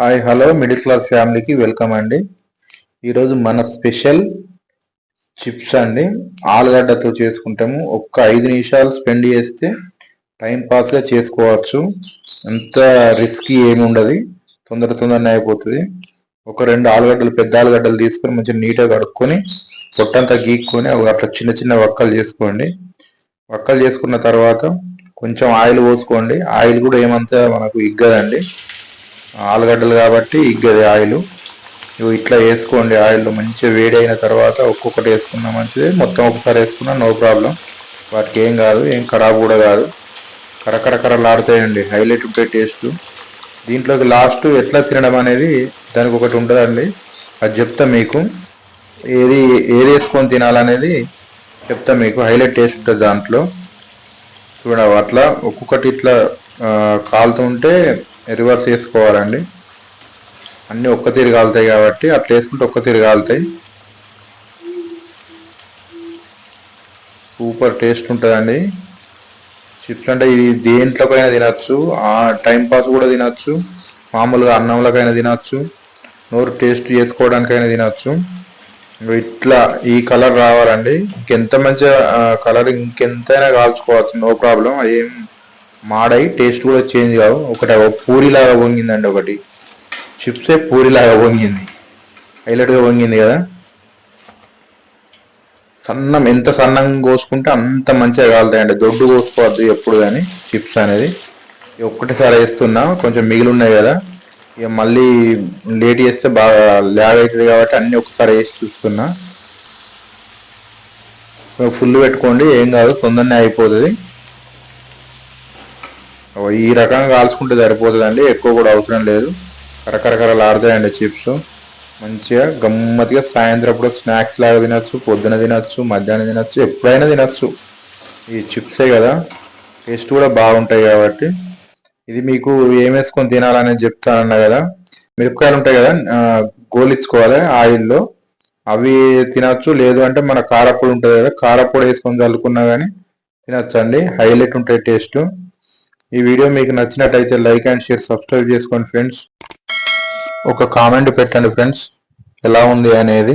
Hi hello middle class ఫ్యామిలీకి welcome అండి. ఈరోజు మన స్పెషల్ చిప్స్ అండి. ఆలుగడ్డతో చేసుకుంటాము. ఒక్క ఐదు నిమిషాలు స్పెండ్ చేస్తే టైం పాస్గా చేసుకోవచ్చు. అంత రిస్క్ ఏమి ఉండదు. తొందర తొందరనే అయిపోతుంది. ఒక రెండు ఆలుగడ్డలు పెద్ద ఆలుగడ్డలు తీసుకొని మంచిగా నీట్గా కడుక్కొని పొట్టంతా గీక్కొని అట్లా చిన్న చిన్న వక్కలు చేసుకోండి. వక్కలు చేసుకున్న తర్వాత కొంచెం ఆయిల్ పోసుకోండి. ఆయిల్ కూడా ఏమంతా మనకు ఇగ్గదండి. ఆలుగడ్డలు కాబట్టి ఇగ్గది ఆయిల్. ఇవి ఇట్లా వేసుకోండి ఆయిల్ మంచిగా వేడి అయిన తర్వాత ఒక్కొక్కటి వేసుకున్నా మంచిది. మొత్తం ఒకసారి వేసుకున్నా నో ప్రాబ్లం వాటికి ఏం కాదు ఏం ఖరాబ్ కూడా కాదు. కరకరకరలాడుతాయండి హైలైట్ ఉంటాయి టేస్ట్. దీంట్లోకి లాస్ట్ ఎట్లా తినడం అనేది దానికి ఒకటి ఉంటుందండి. అది చెప్తా మీకు. ఏది ఏది వేసుకొని తినాలనేది చెప్తా మీకు. హైలైట్ టేస్ట్ ఉంటుంది దాంట్లో. చూడవు అట్లా ఒక్కొక్కటి ఇట్లా కాలుతుంటే రివర్స్ వేసుకోవాలండి అన్నీ ఒక్క తీరు కాబట్టి అట్లా వేసుకుంటే ఒక్క తీరు సూపర్ టేస్ట్ ఉంటుందండి. చిప్స్ అంటే ఇది దేంట్లోకైనా తినచ్చు టైంపాస్ కూడా తినచ్చు మామూలుగా అన్నంలోకైనా తినచ్చు నోరు టేస్ట్ చేసుకోవడానికైనా తినచ్చు. ఇట్లా ఈ కలర్ రావాలండి. ఇంకెంత మంచిగా కలర్ ఇంకెంతైనా కాల్చుకోవచ్చు నో ప్రాబ్లం. ఏం మాడై టేస్ట్ కూడా చేంజ్ కావు. ఒకటి పూరిలాగా వంగిందండి ఒకటి. చిప్సే పూరిలాగా వంగింది. హైలైట్గా వంగింది కదా. సన్నం ఎంత సన్నంగా కోసుకుంటే అంత మంచిగా కాలుతాయండి. దొడ్డు కోసుకోవద్దు ఎప్పుడు కానీ చిప్స్ అనేది. ఇక ఒక్కటేసారి వేస్తున్నా కొంచెం మిగిలి ఉన్నాయి కదా. ఇక మళ్ళీ లేట్ చేస్తే బాగా ల్యాగ్ అవుతుంది కాబట్టి అన్నీ ఒకసారి వేసి చూస్తున్నా. ఫుల్ పెట్టుకోండి. ఏం కాదు తొందరనే అయిపోతుంది. ఈ రకంగా కాల్చుకుంటే సరిపోతుందండి. ఎక్కువ కూడా అవసరం లేదు. కరకరకరలు ఆడతాయండి చిప్స్. మంచిగా గమ్మత్తుగా సాయంత్రం కూడా స్నాక్స్ లాగా తినచ్చు పొద్దున తినచ్చు మధ్యాహ్నం తినచ్చు ఎప్పుడైనా తినచ్చు. ఈ చిప్సే కదా. టేస్ట్ కూడా బాగుంటాయి కాబట్టి. ఇది మీకు ఏం వేసుకొని తినాలని చెప్తానన్నా కదా. మిరపకాయలు ఉంటాయి కదా గోలిచ్చుకోవాలి ఆయిల్లో. అవి తినచ్చు. లేదు అంటే మన కారపొడి ఉంటుంది కదా కారపొడి వేసుకొని చల్లుకున్నా కానీ తినచ్చు అండి హైలైట్ ఉంటాయి టేస్ట్. ఈ వీడియో మీకు నచ్చినట్టయితే లైక్ అండ్ షేర్ సబ్స్క్రైబ్ చేసుకోండి ఫ్రెండ్స్. ఒక కామెంట్ పెట్టండి ఫ్రెండ్స్. ఎలా ఉంది అనేది